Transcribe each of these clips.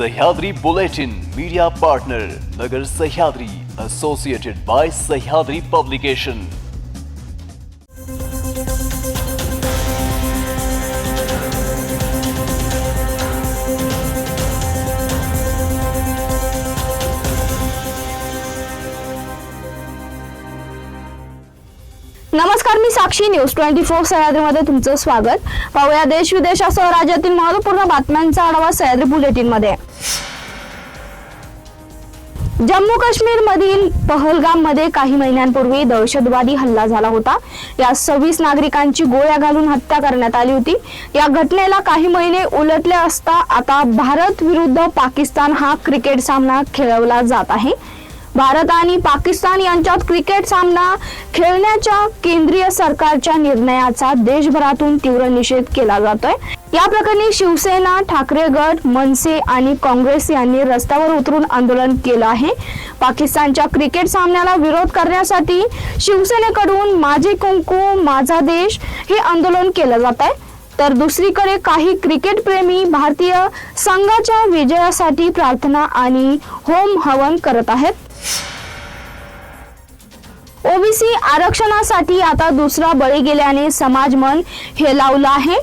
Sahyadri bulletin media partner Nagar Sahyadri associated by Sahyadri publication नमस्कार मी Sakshi. News twenty four सह्याद्रीमध्ये तुमचं स्वागत. पाहूया देश विदेशासह राज्यातील महत्त्वपूर्ण बातम्यांचा आढावा सह्याद्री बुलेटिनमध्ये जम्मू काश्मीर मधील पहलगाममध्ये काही महिन्यांपूर्वी दहशतवादी हल्ला झाला होता. या सव्वीस नागरिकांची गोळ्या घालून हत्या करण्यात आली होती. या घटनेला काही महिने उलटले असता आता भारत विरुद्ध पाकिस्तान हा क्रिकेट सामना खेळवला जात आहे. भारत आणि पाकिस्तान यांच्यात क्रिकेट सामना खेळण्याच्या केंद्रीय सरकारच्या निर्णयाचा देशभरातून तीव्र निषेध केला जातोय. या प्रकरणी शिवसेना ठाकरे गट मनसे आणि काँग्रेस यांनी रस्त्यावर उतरून आंदोलन केलं आहे. पाकिस्तानच्या क्रिकेट सामन्याला विरोध करण्यासाठी शिवसेनेकडून माझे कुंकू माझा देश हे आंदोलन केलं जात आहे. तर दुसरीकडे काही क्रिकेट प्रेमी भारतीय संघाच्या विजयासाठी प्रार्थना आणि होम हवन करत आहेत. ओबीसी आरक्षणासाठी आता दुसरा बळी गेल्याने समाज मन हे लावलं आहे.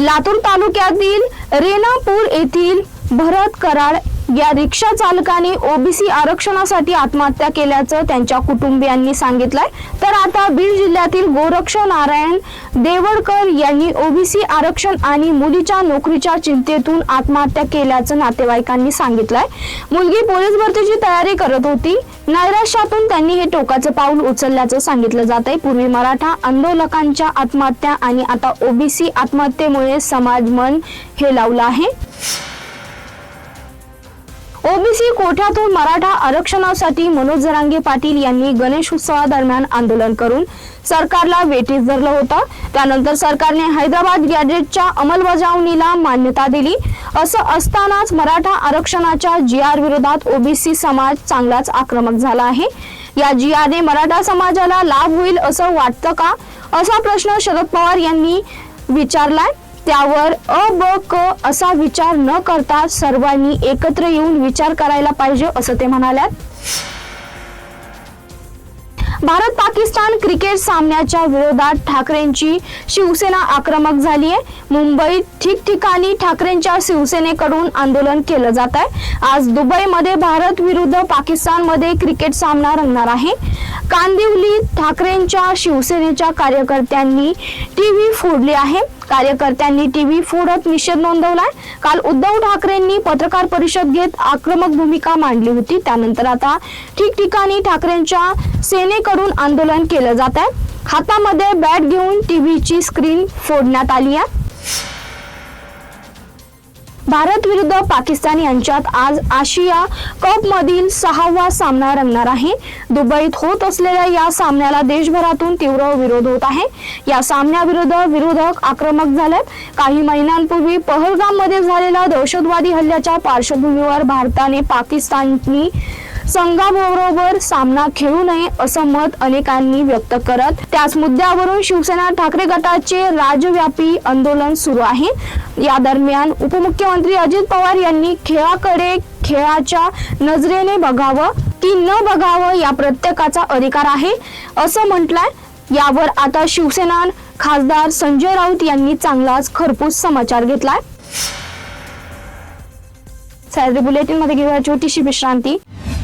लातूर तालुक्यातील रेणापूर येथील भरत कराड या रिक्षा चालकाने ओबीसी आरक्षणासाठी आत्महत्या केल्याचं त्यांच्या कुटुंबियांनी सांगितलंय. तर आता बीड जिल्ह्यातील गोरक्ष नारायण देवडकर यांनी ओबीसी आरक्षण आणि मुलीच्या नोकरीच्या चिंतेतून आत्महत्या केल्याचं नातेवाईकांनी सांगितलंय. मुलगी पोलीस भरतीची तयारी करत होती. नैराश्यातून त्यांनी हे टोकाचं पाऊल उचलल्याचं सांगितलं जात आहे पूर्वी मराठा आंदोलकांच्या आत्महत्या आणि आता ओबीसी आत्महत्येमुळे समाज मन हे लावलं आहे. ओबीसी कोठ्यातून मराठा आरक्षणासाठी मनोज जरांगे पाटील यांनी गणेश उत्सवादरम्यान आंदोलन करून सरकारला वेठीस धरलं होतं. त्यानंतर सरकारने हैदराबाद गॅजेटच्या अंमलबजावणीला मान्यता दिली. असं असतानाच मराठा आरक्षणाच्या जी आर विरोधात ओबीसी समाज चांगलाच आक्रमक झाला आहे. या जी आरने मराठा समाजाला लाभ होईल असं वाटतं का? असा प्रश्न शरद पवार यांनी विचारलाय. त्यावर अ ब क असा विचार न करता सर्वांनी एकत्र येऊन विचार करायला पाहिजे असं ते म्हणाल्यात. भारत पाकिस्तान क्रिकेट सामन्याच्या विरोधात ठाकरेंची शिवसेना आक्रमक झाली आहे मुंबईत ठिकठिकाणी ठाकरेंच्या शिवसेनेकडून आंदोलन केलं जात आहे आज दुबईमध्ये भारत विरुद्ध पाकिस्तानमध्ये क्रिकेट सामना रंगणार आहे. कांदिवलीत ठाकरेंच्या शिवसेनेच्या कार्यकर्त्यांनी टीव्ही फोडली आहे. कार्यकर्त्यांनी टीव्ही फोडत निषेध नोंदवलाय काल उद्धव ठाकरेंनी पत्रकार परिषद घेत आक्रमक भूमिका मांडली होती. त्यानंतर आता ठिकठिकाणी ठाकरेंच्या सेनेकडून आंदोलन केलं जात आहे. हातामध्ये बॅट घेऊन टीव्हीची स्क्रीन फोडण्यात आली आहे. भारत विरुद्ध पाकिस्तान यांच्यात आज आशिया कप मधील सहावा सामना रंगणार आहे. दुबईत होत असलेल्या या सामन्याला देशभरातून तीव्र विरोध होत आहे. या सामन्याविरुद्ध विरोधक आक्रमक झालेत. काही महिन्यांपूर्वी पहलगाममध्ये झालेल्या दहशतवादी हल्ल्याच्या पार्श्वभूमीवर भारताने पाकिस्ताननी संघाबरोबर सामना खेळू नये असं मत अनेकांनी व्यक्त करत त्याच मुद्द्यावरून शिवसेना ठाकरे गटाचे राज्यव्यापी आंदोलन सुरू आहे. या दरम्यान उपमुख्यमंत्री अजित पवार यांनी खेळाकडे खेळाच्या नजरेने बघावं की न बघावं या प्रत्येकाचा अधिकार आहे असं म्हटलंय. यावर आता शिवसेना खासदार संजय राऊत यांनी चांगलाच खरपूस समाचार घेतलाय. सॅलरी बुलेटिनमध्ये घेऊया छोटीशी विश्रांती.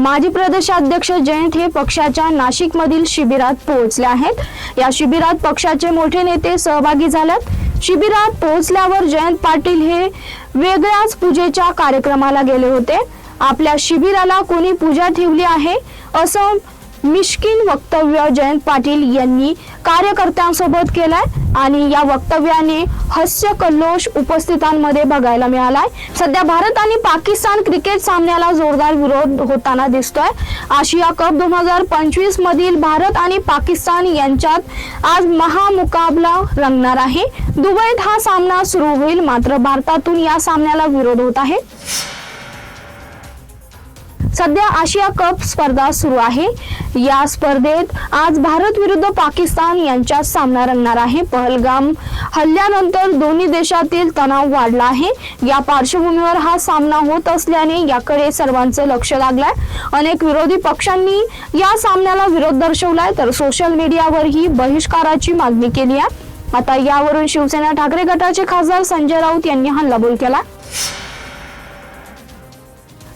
माजी प्रदेशाध्यक्ष जयंत हे पक्षाच्या नाशिक मधील शिबिरात पोहोचले आहेत. या शिबिरात पक्षाचे मोठे नेते सहभागी झाल्यात. शिबिरात पोहोचल्यावर जयंत पाटील हे वेगळ्याच पूजेच्या कार्यक्रमाला गेले होते. आपल्या शिबिराला कोणी पूजा ठेवली आहे असं मिश्किन वक्तव्य जयंत पाटील यांनी कार्यकर्त्यांसोबत केलाय आणि या वक्तव्याने हास्य कल्लोष उपस्थितांमध्ये बघायला मिळालाय. सध्या भारत आणि पाकिस्तान क्रिकेट सामन्याला जोरदार विरोध होताना दिसतोय. आशिया कप दोन हजार पंचवीस मधील भारत आणि पाकिस्तान यांच्यात आज महामुकाबला रंगणार आहे. दुबईत हा सामना सुरू होईल मात्र भारतातून या सामन्याला विरोध होत आहे. सध्या आशिया कप स्पर्धा सुरू आहे. या स्पर्धेत आज भारत विरुद्ध पाकिस्तान यांच्यात सामना रंगणार आहे. पहलगाम हल्ल्यानंतर दोन्ही देशातील तणाव वाढला आहे. या पार्श्वभूमीवर हा सामना होत असल्याने याकडे सर्वांचं लक्ष लागलंय. अनेक विरोधी पक्षांनी या सामन्याला विरोध दर्शवलाय तर सोशल मीडियावरही बहिष्काराची मागणी केली आहे. आता यावरून शिवसेना ठाकरे गटाचे खासदार संजय राऊत यांनी हल्लाबोल केला.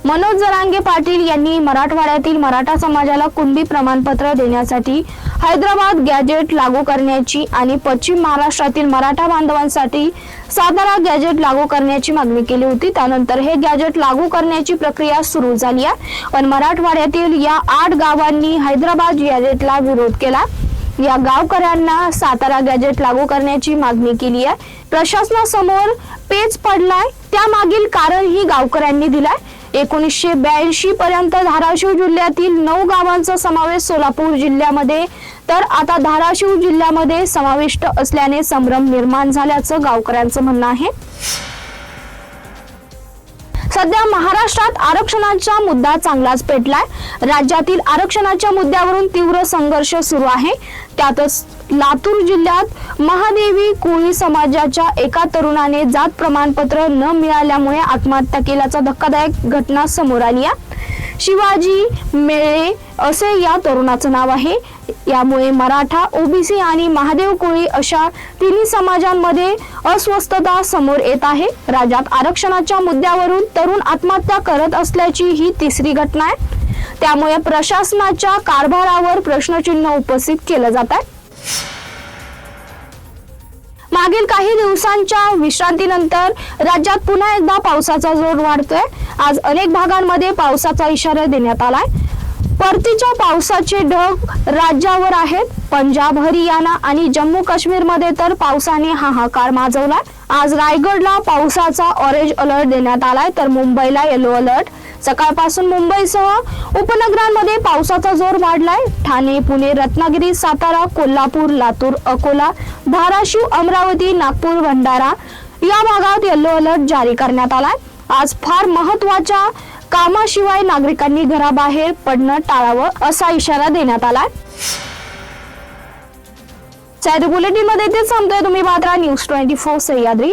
मनोज जरांगे पाटील यांनी मराठवाड्यातील मराठा समाजाला कुणबी प्रमाणपत्र देण्यासाठी हैदराबाद गॅजेट लागू करण्याची आणि पश्चिम महाराष्ट्रातील मराठा बांधवांसाठी सातारा गॅजेट लागू करण्याची मागणी केली होती. त्यानंतर हे गॅजेट लागू करण्याची प्रक्रिया सुरू झाली आहे. पण मराठवाड्यातील या आठ गावांनी हैदराबाद गॅजेटला विरोध केला. या गावकऱ्यांना सातारा गॅजेट लागू करण्याची मागणी केली आहे. प्रशासनासमोर पेच पडलाय. त्यामागील कारण ही गावकऱ्यांनी दिलाय. एकोणीसशे ब्याऐंशी पर्यंत धाराशिव जिल्ह्यातील नऊ गावांचा समावेश सोलापूर जिल्ह्यामध्ये. तर आता धाराशिव जिल्ह्यामध्ये समाविष्ट असल्याने संभ्रम निर्माण झाल्याचं गावकऱ्यांचं म्हणणं आहे. सध्या महाराष्ट्रात आरक्षणाचा मुद्दा चांगलाच पेटलाय. राज्यातील आरक्षणाच्या मुद्द्यावरून तीव्र संघर्ष सुरू आहे. त्यातच लातूर जिल्ह्यात महादेवी कोळी समाजाच्या एका तरुणाने जात प्रमाणपत्र न मिळाल्यामुळे आत्महत्या केल्याचा धक्कादायक घटना समोर आली आहे. शिवाजी मेळे असे या तरुणाचं नाव आहे. यामुळे मराठा ओबीसी आणि महादेव कोळी अशा तिन्ही समाजांमध्ये अस्वस्थता समोर येत आहे. राज्यात आरक्षणाच्या मुद्द्यावरून तरुण आत्महत्या करत असल्याची ही तिसरी घटना आहे. त्यामुळे प्रशासनाच्या कारभारावर प्रश्नचिन्ह उपस्थित केलं जात आहे. मागील काही दिवसांच्या विश्रांतीनंतर राज्यात पुन्हा एकदा पावसाचा जोर वाढतोय. आज अनेक भागांमध्ये पावसाचा इशारा देण्यात आलाय. परतीच्या पावसाचे ढग राज्यावर आहेत. पंजाब हरियाणा आणि जम्मू काश्मीरमध्ये तर पावसाने हाहाकार माजवलाय. आज रायगडला पावसाचा ऑरेंज अलर्ट देण्यात आलाय. तर मुंबईला येलो अलर्ट सकाळपासून मुंबईसह उपनगरांमध्ये पावसाचा जोर वाढलाय. ठाणे पुणे रत्नागिरी सातारा कोल्हापूर लातूर अकोला धाराशिव अमरावती नागपूर भंडारा या भागात येलो अलर्ट जारी करण्यात आलाय. आज फार महत्त्वाच्या कामाशिवाय नागरिकांनी घराबाहेर पडणं टाळावं असा इशारा देण्यात आलाय. सॅड बुलेटिनमध्ये तेच सांगतोय तुम्ही मात्र न्यूज ट्वेंटी फोर सह्याद्री.